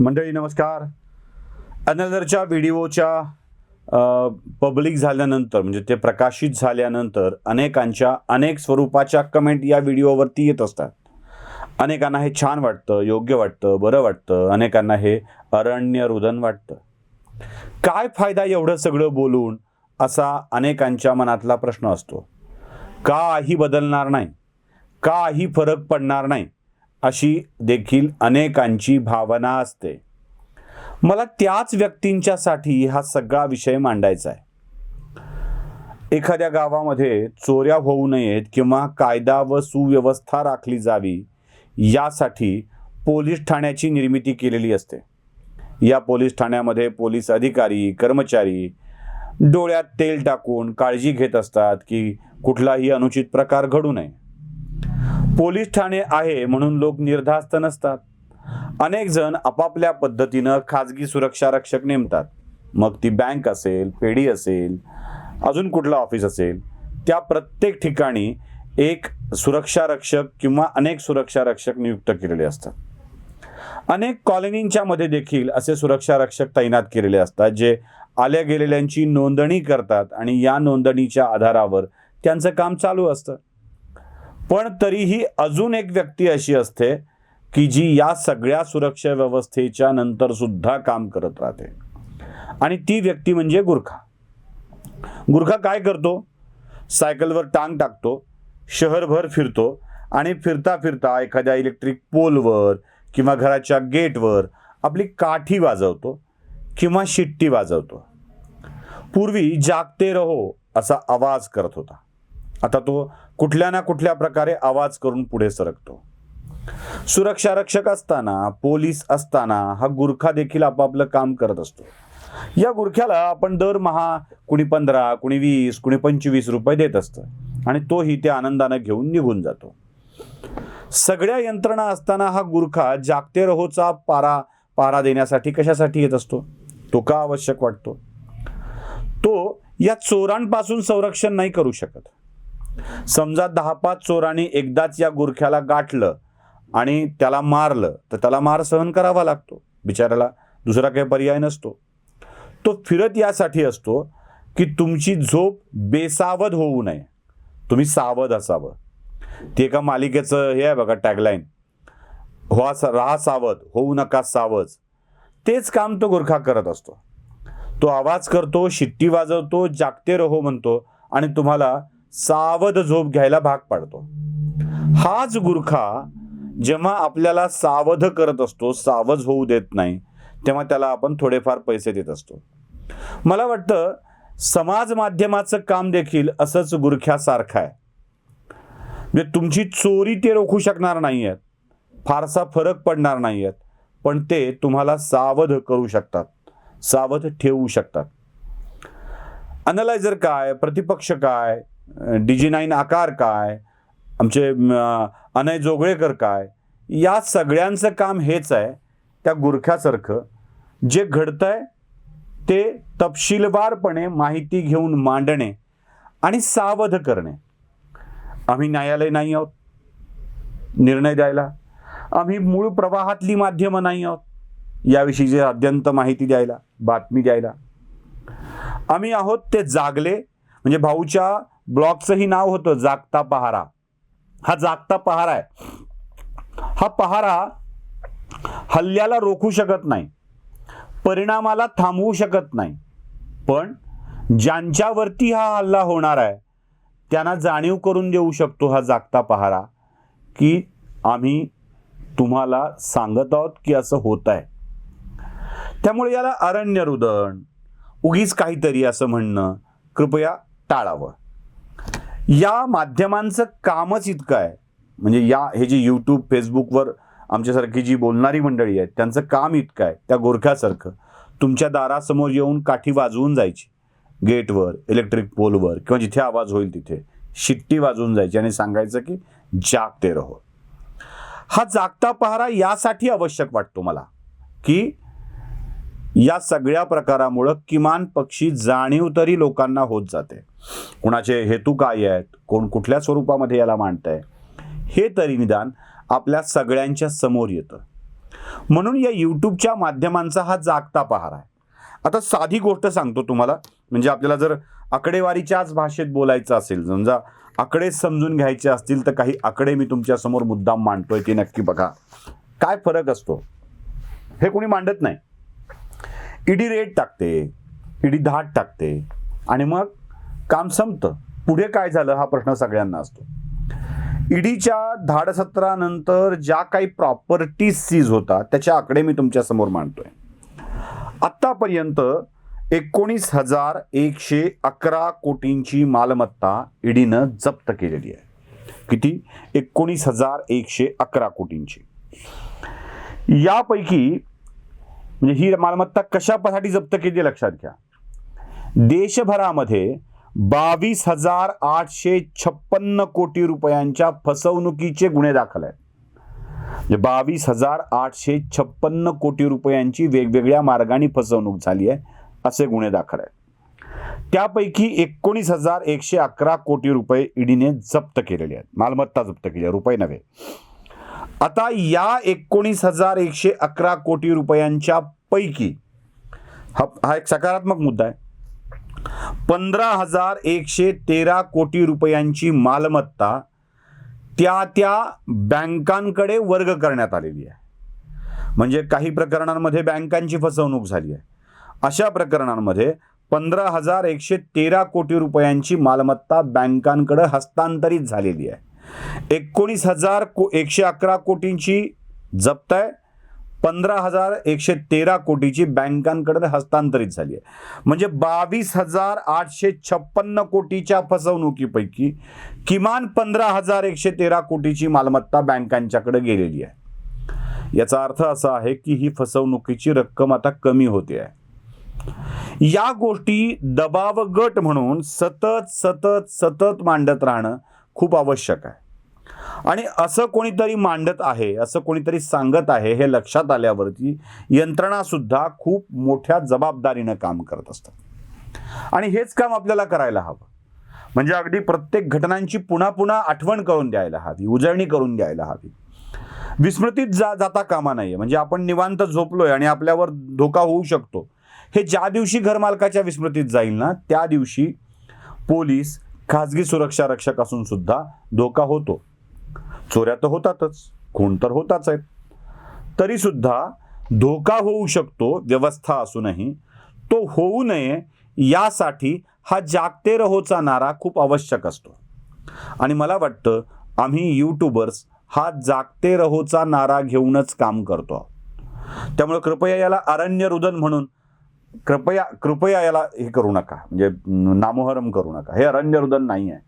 मंडळी नमस्कार. अनदरच्या व्हिडिओच्या पब्लिक झाल्यानंतर म्हणजे ते प्रकाशित झाल्यानंतर अनेकांच्या अनेक स्वरूपाच्या कमेंट या व्हिडिओवरती येत असतात. अनेकांना हे छान वाटतं योग्य वाटतं बरं वाटतं. अनेकांना हे अरण्य रुदन वाटतं. काय फायदा एवढं सगळं बोलून असा अनेकांच्या मनातला प्रश्न असतो. काही बदलणार नाही. काही फरक पडणार नाही. अशी देखील अनेकांची भावना असते. मला त्याच व्यक्तींच्यासाठी हा सगळा विषय मांडायचा आहे. एखाद्या गावामध्ये चोऱ्या होऊ नयेत किंवा कायदा व सुव्यवस्था राखली जावी यासाठी पोलीस ठाण्याची निर्मिती केलेली असते. या पोलीस ठाण्यामध्ये पोलीस अधिकारी कर्मचारी डोळ्यात तेल टाकून काळजी घेत असतात की कुठलाही अनुचित प्रकार घडू नये. पोलीस ठाणे आहे म्हणून लोक निर्धास्त नसतात. अनेक जण आपापल्या पद्धतीनं खाजगी सुरक्षा रक्षक नेमतात. मग ती बँक असेल पेढी असेल अजून कुठलं ऑफिस असेल त्या प्रत्येक ठिकाणी एक सुरक्षा रक्षक किंवा अनेक सुरक्षा रक्षक नियुक्त केलेले असतात. अनेक कॉलनींच्या मध्ये देखील असे सुरक्षा रक्षक तैनात केलेले असतात जे आल्या गेलेल्यांची नोंदणी करतात आणि या नोंदणीच्या आधारावर त्यांचं काम चालू असतं. पण तरीही अजून एक व्यक्ती अशी असते की जी या सगळ्या सुरक्षा व्यवस्थेच्या नंतर सुद्धा काम करत राहते. आणि ती व्यक्ती म्हणजे गुरखा. गुरखा काय करतो? सायकलवर टांग टाकतो शहरभर फिरतो आणि फिरता फिरता एखाद्या इलेक्ट्रिक पोलवर किंवा घराच्या गेटवर आपली काठी वाजवतो किंवा शिट्टी वाजवतो. पूर्वी जागते रहो असा आवाज करत होता. आता तो कुठल्या ना कुठल्या प्रकारे आवाज करून पुढे सरकतो. सुरक्षा रक्षक असताना पोलीस असताना हा गुरखा देखील आपापलं काम करत असतो. या गुरख्याला आपण दरमहा कुणी पंधरा कुणी वीस कुणी पंचवीस रुपये देत असतं आणि तोही ते आनंदानं घेऊन निघून जातो. सगळ्या यंत्रणा असताना हा गुरखा जागते रहोचा पारा पारा देण्यासाठी कशासाठी येत असतो? तो का आवश्यक वाटतो? तो या चोरांपासून संरक्षण नाही करू शकत. समजा दहा पाच चोरांनी एकदाच या गुरख्याला गाठलं आणि त्याला मारलं तर त्याला मार सहन करावा लागतो. बिचाऱ्याला दुसरा काही पर्याय नसतो. तो फिरत यासाठी असतो की तुमची झोप बेसावध होऊ नये. तुम्ही सावध असावं. ते एका मालिकेचं हे आहे बघा टॅगलाईन व्हा राहा सावध होऊ नका सावज. तेच काम तो गुरखा करत असतो. तो आवाज करतो शिट्टी वाजवतो जागते रहो म्हणतो आणि तुम्हाला सावध झोप घ्यायला भाग पाडतो. हाच गुरखा जेव्हा आपल्याला सावध करत असतो सावध होऊ देत नाही तेव्हा त्याला आपण थोडेफार पैसे देत असतो. मला वाटतं समाज माध्यमाचं काम देखील असंच गुरख्यासारखं आहे. म्हणजे तुमची चोरी ते रोखू शकणार नाही आहेत फारसा फरक पडणार नाही आहेत पण ते तुम्हाला सावध करू शकतात. सावध ठेवू शकतात. अनलायझर काय? प्रतिपक्ष काय? डीजी नाईन आकार काय आमचे अनय जोगळेकर काय या सगळ्यांचं काम हेच आहे त्या गुरख्यासारखं. जे घडतंय ते तपशीलवारपणे माहिती घेऊन मांडणे आणि सावध करणे. आम्ही न्यायालय नाही आहोत. निर्णय द्यायला. आम्ही मूळ प्रवाहातली माध्यमं नाही आहोत. याविषयीची अत्यंत माहिती द्यायला बातमी द्यायला. आम्ही आहोत ते जागले म्हणजे भाऊच्या ब्लॉगचंही नाव होतं जागता पहारा. हा जागता पहारा आहे. हा पहारा हल्ल्याला रोखू शकत नाही. परिणामाला थांबवू शकत नाही. पण ज्यांच्यावरती हा हल्ला होणार आहे त्यांना जाणीव करून देऊ शकतो हा जागता पहारा की आम्ही तुम्हाला सांगत आहोत की असं होत आहे. त्यामुळे याला अरण्य रुदन उगीच काहीतरी असं म्हणणं कृपया टाळावं. या माध्यमांचं कामच इतकं आहे. म्हणजे या हे जे यूट्यूब फेसबुकवर आमच्यासारखी जी बोलणारी मंडळी आहेत त्यांचं काम इतकं आहे त्या गोरख्यासारखं. तुमच्या दारासमोर येऊन काठी वाजवून जायची. गेटवर इलेक्ट्रिक पोलवर किंवा जिथे आवाज होईल तिथे. शिट्टी वाजवून जायची आणि सांगायचं की जागते रहो. हा जागता पहारा यासाठी आवश्यक वाटतो मला की या सगळ्या प्रकारामुळं किमान पक्षी जाणीव तरी लोकांना होत जाते. कुणाचे हेतू काय आहेत? कोण कुठल्या स्वरूपामध्ये याला मांडत आहे हे तरी निदान आपल्या सगळ्यांच्या समोर येतं. म्हणून या यूट्यूबच्या माध्यमांचा हा जागता पहारा आहे. आता साधी गोष्ट सांगतो तुम्हाला. म्हणजे आपल्याला जर आकडेवारीच्याच भाषेत बोलायचं असेल समजा आकडे समजून घ्यायचे असतील तर काही आकडे मी तुमच्यासमोर मुद्दाम मांडतोय ते नक्की बघा. काय फरक असतो? हे कोणी मांडत नाही. ईडी रेट टाकते ईडी धाट टाकते. आणि मग काम संपतं. पुढे काय झालं हा प्रश्न सगळ्यांना असतो. ईडीच्या धाडसत्रानंतर ज्या काही प्रॉपर्टीज सीज होतात त्याचे आकडे मी तुमच्यासमोर मांडतोय. आत्तापर्यंत एकोणीस हजार एकशे अकरा कोटींची मालमत्ता ईडीनं जप्त केलेली आहे. किती? एकोणीस हजार एकशे अकरा कोटींची. यापैकी म्हणजे ही मालमत्ता कशासाठी जप्त केली आहे लक्षात घ्या. देशभरामध्ये बावीस हजार आठशे छप्पन्न कोटी रुपयांच्या फसवणुकीचे गुन्हे दाखल आहेत. म्हणजे बावीस हजार आठशे छप्पन्न कोटी रुपयांची वेगवेगळ्या मार्गाने फसवणूक झाली आहे असे गुन्हे दाखल आहेत. त्यापैकी एकोणीस हजार एकशे अकरा कोटी रुपये ईडीने जप्त केलेले आहेत. मालमत्ता जप्त केली आहे रुपये नव्हे. आता या एकोणीस हजार एकशे अकरा कोटी रुपयांच्या पैकी हा हा एक सकारात्मक मुद्दा आहे. पंधरा हजार एकशे तेरा कोटी रुपयांची मालमत्ता त्या त्या बँकांकडे वर्ग करण्यात आलेली आहे. म्हणजे काही प्रकरणांमध्ये बँकांची फसवणूक झाली आहे. अशा प्रकरणांमध्ये पंधरा हजार एकशे तेरा कोटी रुपयांची मालमत्ता बँकांकडे हस्तांतरित झालेली आहे. एकोणीस हजार को एकशे अकरा कोटींची जप्त आहे. पंधरा हजार एकशे तेरा कोटीची बँकांकडे हस्तांतरित झाली आहे. म्हणजे बावीस हजार आठशे छप्पन्न कोटीच्या फसवणुकीपैकी किमान पंधरा हजार एकशे तेरा कोटीची मालमत्ता बँकांच्याकडे गेलेली आहे. याचा अर्थ असा आहे की ही फसवणुकीची रक्कम आता कमी होते आहे. या गोष्टी दबाव गट म्हणून सतत सतत सतत मांडत राहणं खूप आवश्यक आहे. आणि असं कोणीतरी मांडत आहे असं कोणीतरी सांगत आहे हे लक्षात आल्यावरती यंत्रणासुद्धा खूप मोठ्या जबाबदारीनं काम करत असतात. आणि हेच काम आपल्याला करायला हवं. म्हणजे अगदी प्रत्येक घटनांची पुन्हा पुन्हा आठवण करून द्यायला हवी उजळणी करून द्यायला हवी. विस्मृतीत जा जाता कामा नाही म्हणजे आपण निवांत झोपलोय आणि आपल्यावर धोका होऊ शकतो. हे ज्या दिवशी घरमालकाच्या विस्मृतीत जाईल ना त्या दिवशी पोलीस खाजगी सुरक्षा रक्षक असून सुद्धा धोका होतो. चोऱ्या तर होतातच खून तर होताच आहेत. तरी सुद्धा धोका होऊ शकतो व्यवस्था असूनही तो होऊ नये यासाठी हा जागते रहोचा नारा खूप आवश्यक असतो. आणि मला वाटतं आम्ही यूट्यूबर्स हा जागते रहोचा नारा घेऊनच काम करतो त्यामुळे कृपया याला अरण्य रुदन म्हणून कृपया कृपया याला हे करू नका. म्हणजे नामोहरम करू नका. हे अरण्य रुदन नाही आहे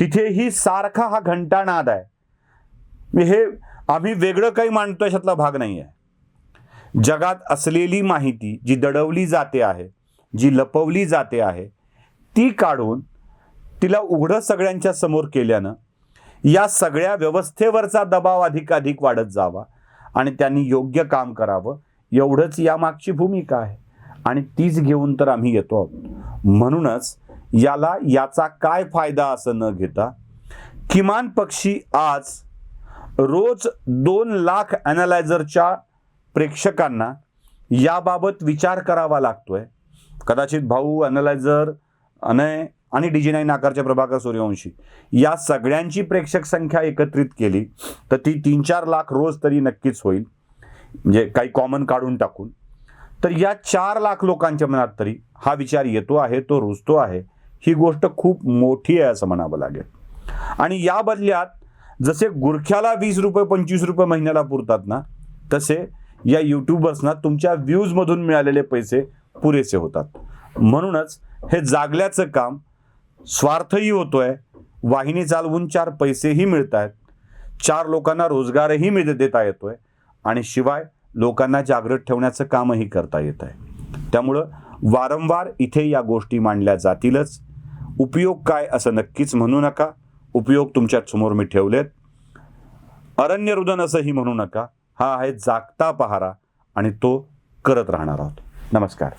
तिथेही सारखा हा घंटानाद आहे. हे आम्ही वेगळं काही मांडतो याच्यातला भाग नाही आहे जगात असलेली माहिती जी दडवली जाते आहे जी लपवली जाते आहे ती काढून तिला उघडं सगळ्यांच्या समोर केल्यानं या सगळ्या व्यवस्थेवरचा दबाव अधिकाधिक वाढत जावा आणि त्यांनी योग्य काम करावं. एवढंच यामागची भूमिका आहे आणि तीच घेऊन तर आम्ही येतो आहोत. म्हणूनच याला याचा काय फायदा असं न घेता किमान पक्षी आज रोज दोन लाख ॲनालायझरच्या प्रेक्षकांना याबाबत विचार करावा लागतोय. कदाचित भाऊ ॲनालायझर अनय आणि डी जी नाईन आकारच्या प्रभाकर सूर्यवंशी या सगळ्यांची प्रेक्षक संख्या एकत्रित केली तर ती तीन चार लाख रोज तरी नक्कीच होईल. म्हणजे काही कॉमन काढून टाकून. तर या चार लाख लोकांच्या मनात तरी हा विचार येतो आहे तो रुजतो आहे. ही गोष्ट खूप मोठी आहे असं म्हणावं लागेल. आणि या बदल्यात जसे गुरख्याला वीस रुपये पंचवीस रुपये महिन्याला पुरतात ना तसे या यूट्यूबर्सना तुमच्या व्ह्यूजमधून मिळालेले पैसे पुरेसे होतात. म्हणूनच हे जागल्याचं काम स्वार्थही होतोय वाहिनी चालवून चार पैसेही मिळत आहेत चार लोकांना रोजगारही मिळ देता येतोय आणि शिवाय लोकांना जागृत ठेवण्याचं कामही करता येत आहे त्यामुळं वारंवार इथे या गोष्टी मांडल्या जातीलच. उपयोग काय असं नक्कीच म्हणू नका. उपयोग तुमच्यासमोर मी ठेवलेत. अरण्य रुदन असंही म्हणू नका. हा आहे जागता पहारा आणि तो करत राहणार आहोत. नमस्कार.